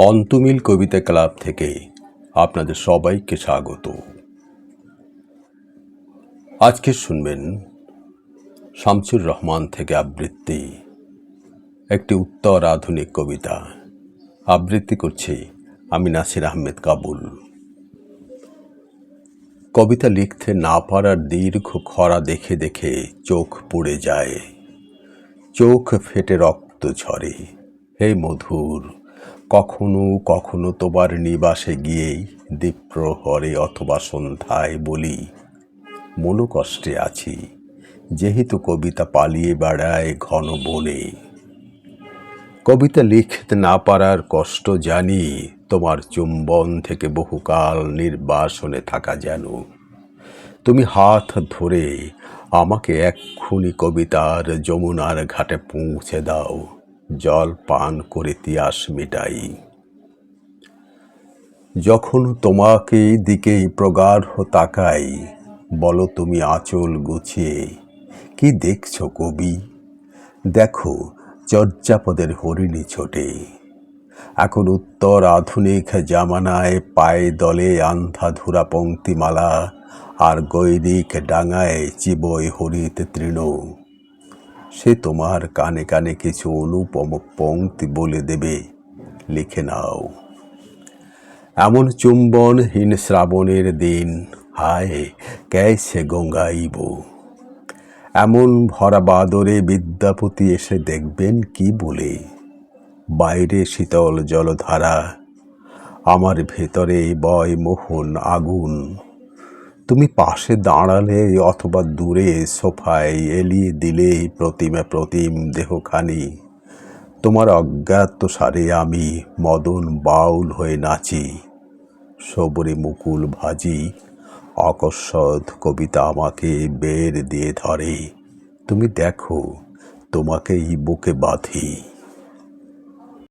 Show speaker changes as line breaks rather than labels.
অন্তমিল কবিতা club থেকে আপনাদের সবাইকে স্বাগত। আজকে শুনবেন শামসুর রহমান থেকে আবৃত্তি, একটি উত্তর আধুনিক কবিতা। আবৃত্তি করছি আমি নাসির আহমেদ কাবুল। কবিতা লিখতে না পারার দীর্ঘ খরা দেখে দেখে চোখ পুড়ে যায়। চোখ ফেটে রক্ত ঝরে। হে মধুর কখনো কখনো তোমার নিবাসে গিয়েই দ্বীপ্রহরে অথবা সন্ধ্যায় বলি মনোকষ্টে আছি, যেহেতু কবিতা পালিয়ে বেড়ায় ঘন বনে। কবিতা লিখতে না পারার কষ্ট জানি, তোমার চুম্বন থেকে বহুকাল নির্বাসনে থাকা যেন। তুমি হাত ধরে আমাকে এক্ষুনি কবিতার যমুনার ঘাটে পৌঁছে দাও। জল পান করে তিয়াস মিটাই। যখন তোমাকে দিকেই প্রগাঢ় তাকাই, বলো তুমি আঁচল গুছিয়ে, কি দেখছ কবি? দেখো, চর্যাপদের হরিণী ছোটে। এখন উত্তর আধুনিক জামানায় পায়ে দলে আন্ধাধুরা পঙ্ক্তিমালা, আর গৈরিক ডাঙায় চিবই হরিত তৃণ। সে তোমার কানে কানে কিছু অনুপম পংক্তি বলে দেবে। লিখে নাও। এমন চুম্বনহীন শ্রাবণের দিন, হায় ক্যাসে গঙ্গাইব। এমন ভরা বাদরে বিদ্যাপতি এসে দেখবেন কি বলে? বাইরে শীতল জলধারা, আমার ভেতরে বয় মোহন আগুন। তুমি পাশে দাঁড়ালে অথবা দূরে সোফায় এলিয়ে দিলে প্রতিমা প্রতিম দেহখানি। তোমার অজ্ঞাত সারে আমি মদন বাউল হয়ে নাচি। সবরে মুকুল ভাজি, অকস্মাৎ কবিতা আমাকে বের দিয়ে ধরে। তুমি দেখো, তোমাকেই বুকে বাঁধি।